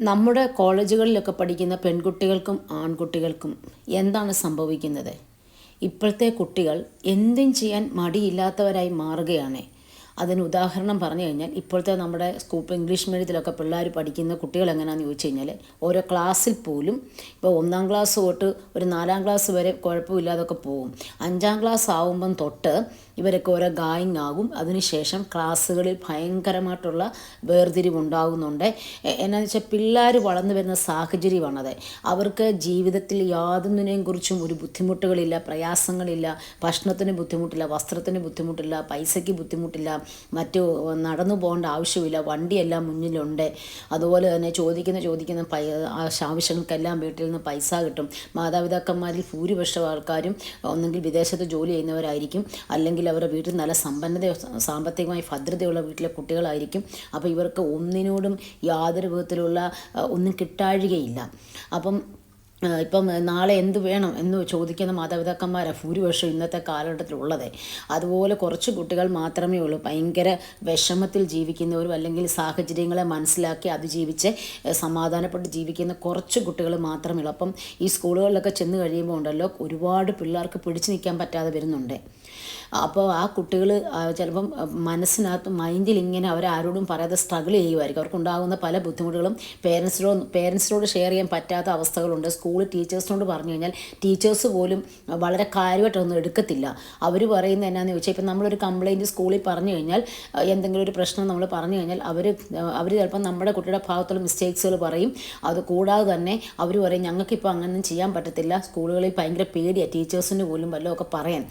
നമ്മുടെ കോളേജുകളിലൊക്കെ പഠിക്കുന്ന പെൺകുട്ടികൾക്കും ആൺകുട്ടികൾക്കും എന്താണ് സംഭവിക്കുന്നത്? ഇപ്പോഴത്തെ കുട്ടികൾ എന്തും ചെയ്യാൻ മടിയില്ലാത്തവരായി മാറുകയാണ്. അതിന് ഉദാഹരണം പറഞ്ഞു കഴിഞ്ഞാൽ ഇപ്പോഴത്തെ നമ്മുടെ സ്കൂൾ ഇംഗ്ലീഷ് മീഡിയത്തിലൊക്കെ പിള്ളേർ പഠിക്കുന്ന കുട്ടികൾ എങ്ങനെയാണെന്ന് ചോദിച്ചു കഴിഞ്ഞാൽ ഓരോ ക്ലാസ്സിൽ പോലും ഇപ്പോൾ ഒന്നാം ക്ലാസ് തൊട്ട് ഒരു നാലാം ക്ലാസ് വരെ കുഴപ്പമില്ലാതൊക്കെ പോകും. അഞ്ചാം ക്ലാസ് ആകുമ്പം തൊട്ട് ഇവരൊക്കെ ഓരോ ഗായിങ് ആകും. അതിനുശേഷം ക്ലാസ്സുകളിൽ ഭയങ്കരമായിട്ടുള്ള വേർതിരിവുണ്ടാകുന്നുണ്ട് എന്നാന്ന് വെച്ചാൽ പിള്ളേർ വളർന്നു വരുന്ന സാഹചര്യമാണത് അവർക്ക് ജീവിതത്തിൽ യാതൊന്നിനെയും കുറിച്ചും ഒരു ബുദ്ധിമുട്ടുകളില്ല പ്രയാസങ്ങളില്ല ഭക്ഷണത്തിന് ബുദ്ധിമുട്ടില്ല വസ്ത്രത്തിന് ബുദ്ധിമുട്ടില്ല പൈസയ്ക്ക് ബുദ്ധിമുട്ടില്ല മറ്റു നടന്നു പോകേണ്ട ആവശ്യമില്ല. വണ്ടിയെല്ലാം മുന്നിലുണ്ട്. അതുപോലെ തന്നെ ചോദിക്കുന്ന ചോദിക്കുന്ന പൈ ആവശ്യ- ആവശ്യങ്ങൾക്കെല്ലാം വീട്ടിൽ നിന്ന് പൈസ കിട്ടും. മാതാപിതാക്കന്മാരിൽ ഭൂരിപക്ഷം ആൾക്കാരും ഒന്നെങ്കിൽ വിദേശത്ത് ജോലി ചെയ്യുന്നവരായിരിക്കും. അല്ലെങ്കിൽ അവരുടെ വീട്ടിൽ നല്ല സമ്പന്നത സാമ്പത്തികമായി ഭദ്രതയുള്ള വീട്ടിലെ കുട്ടികളായിരിക്കും. അപ്പോൾ ഇവർക്ക് ഒന്നിനോടും യാതൊരു വിധത്തിലുള്ള ഒന്നും കിട്ടാഴുകയില്ല. അപ്പം ഇപ്പം നാളെ എന്ത് വേണം എന്ന് ചോദിക്കുന്ന മാതാപിതാക്കന്മാരാണ് ഭൂരിപക്ഷം ഇന്നത്തെ കാലഘട്ടത്തിലുള്ളത്. അതുപോലെ കുറച്ച് കുട്ടികൾ മാത്രമേ ഉള്ളൂ. ഭയങ്കര വിഷമത്തിൽ ജീവിക്കുന്നവരും അല്ലെങ്കിൽ സാഹചര്യങ്ങളെ മനസ്സിലാക്കി അതിജീവിച്ച് സമാധാനപ്പെട്ട് ജീവിക്കുന്ന കുറച്ച് കുട്ടികൾ മാത്രമേ ഉള്ളൂ. അപ്പം ഈ സ്കൂളുകളിലൊക്കെ ചെന്ന് കഴിയുമ്പോൾ ഉണ്ടല്ലോ ഒരുപാട് പിള്ളേർക്ക് പിടിച്ചു നിൽക്കാൻ പറ്റാതെ വരുന്നുണ്ട്. അപ്പോൾ ആ കുട്ടികൾ ചിലപ്പം മനസ്സിനകത്ത് മൈൻഡിൽ ഇങ്ങനെ അവരാരോടും പറയാതെ സ്ട്രഗിൾ ചെയ്യുമായിരിക്കും. അവർക്കുണ്ടാകുന്ന പല ബുദ്ധിമുട്ടുകളും പേരൻസിനോട് പേരൻസിനോട് ഷെയർ ചെയ്യാൻ പറ്റാത്ത അവസ്ഥകളുണ്ട്. സ്കൂൾ ടീച്ചേഴ്സിനോട് പറഞ്ഞു കഴിഞ്ഞാൽ ടീച്ചേഴ്സ് പോലും വളരെ കാര്യമായിട്ടൊന്നും എടുക്കത്തില്ല. അവർ പറയുന്നത് എന്നാന്ന് ചോദിച്ചാൽ ഇപ്പം നമ്മളൊരു കംപ്ലയിന്റ് സ്കൂളിൽ പറഞ്ഞു കഴിഞ്ഞാൽ എന്തെങ്കിലും ഒരു പ്രശ്നം നമ്മൾ പറഞ്ഞു കഴിഞ്ഞാൽ അവർ അവർ ചിലപ്പം നമ്മുടെ കുട്ടിയുടെ ഭാഗത്തുള്ള മിസ്റ്റേക്സുകൾ പറയും. അത് കൂടാതെ തന്നെ അവർ പറയും ഞങ്ങൾക്കിപ്പോൾ അങ്ങനൊന്നും ചെയ്യാൻ പറ്റത്തില്ല. സ്കൂളുകളിൽ ഭയങ്കര പേടിയാണ് ടീച്ചേഴ്സിന് പോലും വല്ലതും ഒക്കെ പറയാൻ.